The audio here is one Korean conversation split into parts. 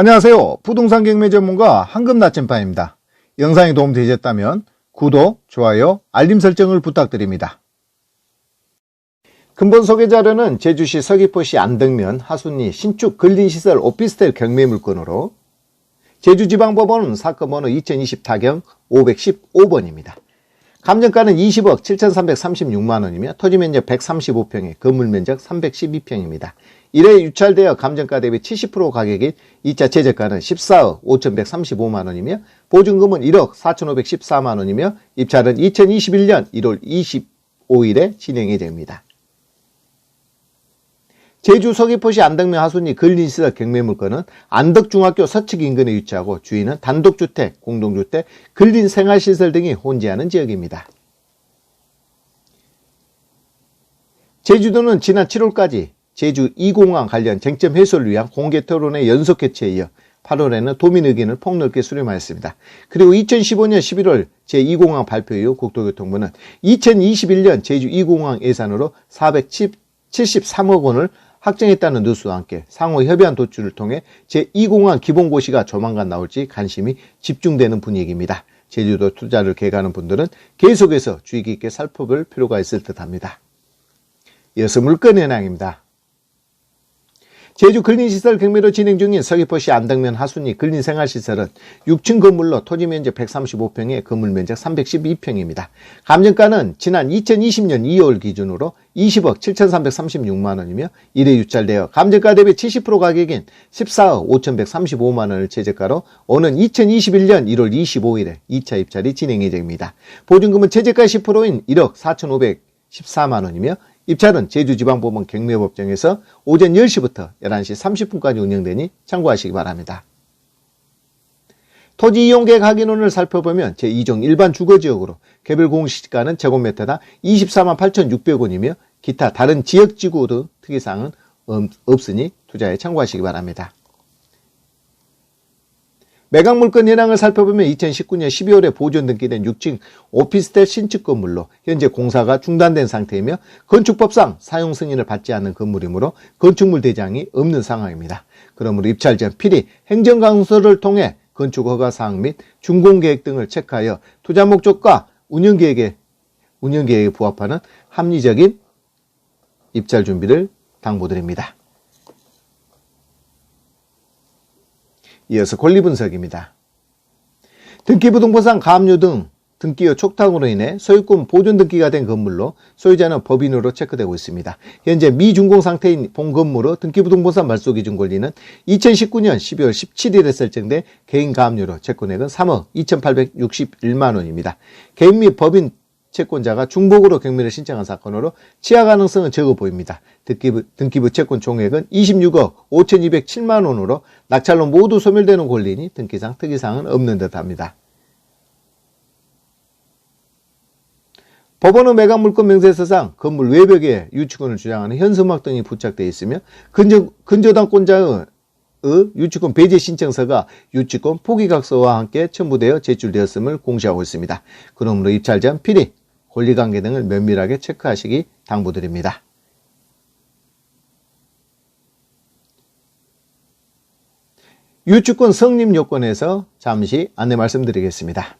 안녕하세요. 부동산 경매 전문가 황금 나침반입니다. 영상이 도움되셨다면 구독, 좋아요, 알림 설정을 부탁드립니다. 근본 소개 자료는 제주시 서귀포시 안덕면 하순리 신축 근린시설 오피스텔 경매 물건으로 제주지방법원은 사건 번호 2020 타경 515번입니다. 감정가는 20억 7,336만원이며 토지면적 135평에 건물면적 312평입니다. 1회 유찰되어 감정가 대비 70% 가격인 2차 최저가는 14억 5,135만원이며 보증금은 1억 4,514만원이며 입찰은 2021년 1월 25일에 진행이 됩니다. 제주 서귀포시 안덕면 하순리 근린시설 경매물건은 안덕중학교 서측 인근에 위치하고 주인은 단독주택, 공동주택, 근린생활시설 등이 혼재하는 지역입니다. 제주도는 지난 7월까지 제주 2공항 관련 쟁점 해소를 위한 공개 토론의 연속 개최에 이어 8월에는 도민 의견을 폭넓게 수렴하였습니다. 그리고 2015년 11월 제2공항 발표 이후 국토교통부는 2021년 제주 2공항 예산으로 473억 원을 확정했다는 뉴스와 함께 상호 협의안 도출을 통해 제2공항 기본고시가 조만간 나올지 관심이 집중되는 분위기입니다. 제주도 투자를 계획하는 분들은 계속해서 주의 깊게 살펴볼 필요가 있을 듯 합니다. 이어서 물건 현황입니다. 제주 근린시설 경매로 진행 중인 서귀포시 안덕면 하순리 근린생활시설은 6층 건물로 토지 면적 135평에 건물 면적 312평입니다. 감정가는 지난 2020년 2월 기준으로 20억 7,336만원이며 1회 유찰되어 감정가 대비 70% 가격인 14억 5,135만원을 최저가로 오는 2021년 1월 25일에 2차 입찰이 진행이 됩니다. 보증금은 최저가 10%인 1억 4,514만원이며 입찰은 제주지방법원 경매법정에서 오전 10시부터 11시 30분까지 운영되니 참고하시기 바랍니다. 토지 이용계획 확인원을 살펴보면 제2종 일반 주거지역으로 개별 공시가는 제곱미터당 24만 8,600원이며 기타 다른 지역지구 등 특이사항은 없으니 투자에 참고하시기 바랍니다. 매각 물건 현황을 살펴보면 2019년 12월에 보존 등기된 6층 오피스텔 신축 건물로 현재 공사가 중단된 상태이며 건축법상 사용 승인을 받지 않는 건물이므로 건축물 대장이 없는 상황입니다. 그러므로 입찰 전 필히 행정강서를 통해 건축 허가 사항 및 준공 계획 등을 체크하여 투자 목적과 운영 계획에 운영 계획에 부합하는 합리적인 입찰 준비를 당부드립니다. 이어서 권리 분석입니다. 등기부등본상 가압류 등 등기여 촉탁으로 인해 소유권 보존 등기가 된 건물로 소유자는 법인으로 체크되고 있습니다. 현재 미준공 상태인 본 건물의 등기부등본상 말소 기준 권리는 2019년 12월 17일에 설정된 개인 가압류로 채권액은 3억 2,861만 원입니다. 개인 및 법인 채권자가 중복으로 경매를 신청한 사건으로 치하 가능성은 적어 보입니다. 등기부, 등기부 채권 총액은 26억 5,207만 원으로 낙찰로 모두 소멸되는 권리니 등기상 특이사항은 없는 듯합니다. 법원의 매각 물건 명세서상 건물 외벽에 유치권을 주장하는 현수막 등이 부착되어 있으며 근저, 근저당권자의 유치권 배제 신청서가 유치권 포기각서와 함께 첨부되어 제출되었음을 공시하고 있습니다. 그러므로 입찰 전 필히 권리관계 등을 면밀하게 체크하시기 당부드립니다. 유치권 성립 요건에서 잠시 안내 말씀드리겠습니다.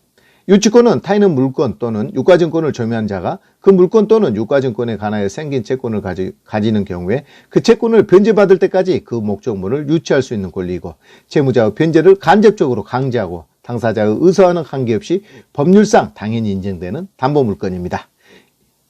유치권은 타인의 물건 또는 유가증권을 점유한 자가 그 물건 또는 유가증권에 관하여 생긴 채권을 가지, 가지 는 경우에 그 채권을 변제받을 때까지 그 목적물을 유치할 수 있는 권리이고 채무자의 변제를 간접적으로 강제하고 당사자의 의사와는 관계없이 법률상 당연히 인정되는 담보물건입니다.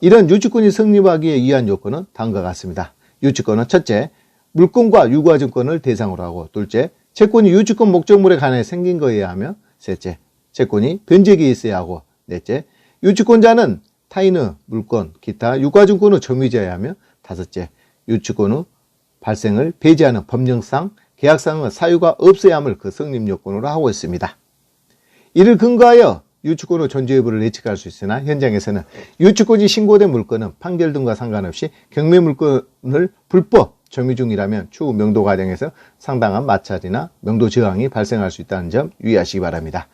이런 유치권이 성립하기 위한 요건은 다음과 같습니다. 유치권은 첫째, 물건과 유가증권을 대상으로 하고 둘째, 채권이 유치권 목적물에 관해 생긴 거에 하며 셋째, 채권이 변제기에 있어야 하고 넷째, 유치권자는 타인의 물건, 기타 유가증권의 점유자여야 하며 다섯째, 유치권의 발생을 배제하는 법령상 계약상의 사유가 없어야 함을 그 성립 요건으로 하고 있습니다. 이를 근거하여 유치권의 존재 여부를 예측할 수 있으나 현장에서는 유치권이 신고된 물건은 판결 등과 상관없이 경매 물건을 불법 점유 중이라면 추후 명도 과정에서 상당한 마찰이나 명도 저항이 발생할 수 있다는 점 유의하시기 바랍니다.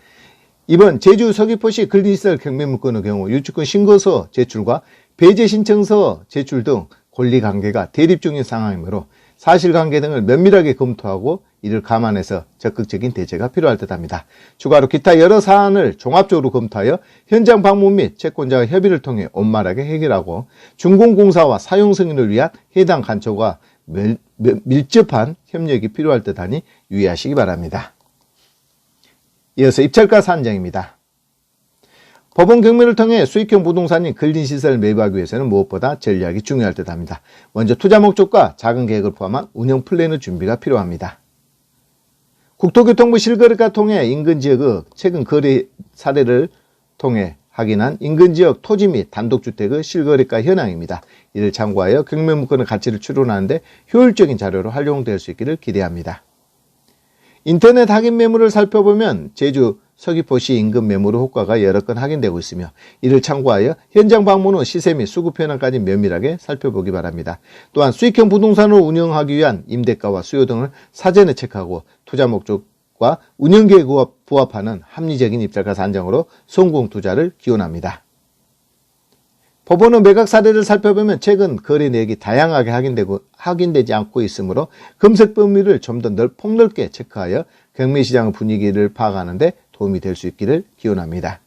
이번 제주 서귀포시 근린시설 경매 물건의 경우 유치권 신고서 제출과 배제 신청서 제출 등 권리관계가 대립 중인 상황이므로 사실관계 등을 면밀하게 검토하고 이를 감안해서 적극적인 대처가 필요할 듯합니다. 추가로 기타 여러 사안을 종합적으로 검토하여 현장 방문 및 채권자와 협의를 통해 원만하게 해결하고 준공공사와 사용 승인을 위한 해당 간초가 밀, 밀접한 협력이 필요할 듯하니 유의하시기 바랍니다. 이어서 입찰가 산정입니다. 법원 경매를 통해 수익형 부동산인 근린 시설을 매입하기 위해서는 무엇보다 전략이 중요할 듯합니다. 먼저 투자 목적과 작은 계획을 포함한 운영 플랜의 준비가 필요합니다. 국토교통부 실거래가 통해 인근 지역의 최근 거래 사례를 통해 확인한 인근 지역 토지 및 단독주택의 실거래가 현황입니다. 이를 참고하여 경매 물건의 가치를 추론하는데 효율적인 자료로 활용될 수 있기를 기대합니다. 인터넷 확인 매물을 살펴보면 제주 서귀포시 인근 매물의 효과가 여러 건 확인되고 있으며 이를 참고하여 현장 방문 후 시세 및 수급 현황까지 면밀하게 살펴보기 바랍니다. 또한 수익형 부동산을 운영하기 위한 임대가와 수요 등을 사전에 체크하고 투자 목적과 운영 계획과 부합하는 합리적인 입찰가 산정으로 성공 투자를 기원합니다. 법원의 매각 사례를 살펴보면 최근 거래 내역이 다양하게 확인되고 확인되지 않고 있으므로 검색 범위를 좀 더 폭넓게 체크하여 경매 시장 분위기를 파악하는데 도움이 될 수 있기를 기원합니다.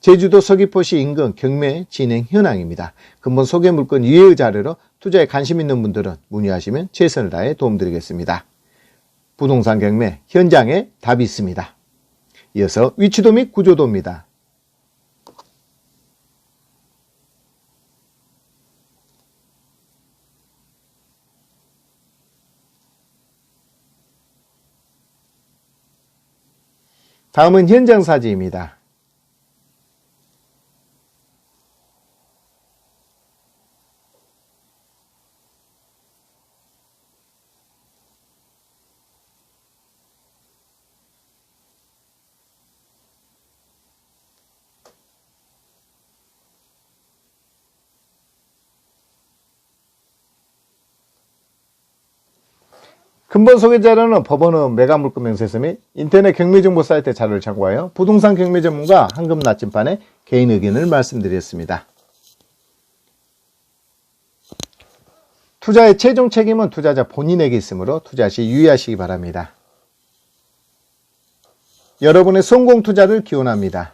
제주도 서귀포시 인근 경매 진행 현황입니다. 근본 소개 물건 이외의 자료로 투자에 관심 있는 분들은 문의하시면 최선을 다해 도움드리겠습니다. 부동산 경매 현장에 답이 있습니다. 이어서 위치도 및 구조도입니다. 다음은 현장 사진입니다. 근본 소개 자료는 법원의 매각 물건 명세서 및 인터넷 경매 정보 사이트 자료를 참고하여 부동산 경매 전문가 한금 나침반의 개인 의견을 말씀드렸습니다. 투자의 최종 책임은 투자자 본인에게 있으므로 투자 시 유의하시기 바랍니다. 여러분의 성공 투자를 기원합니다.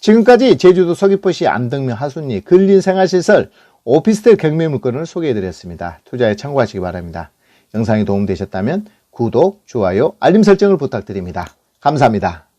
지금까지 제주도 서귀포시 안덕면 하순리 근린생활시설 오피스텔 경매 물건을 소개해드렸습니다. 투자에 참고하시기 바랍니다. 영상이 도움되셨다면 구독, 좋아요, 알림 설정을 부탁드립니다. 감사합니다.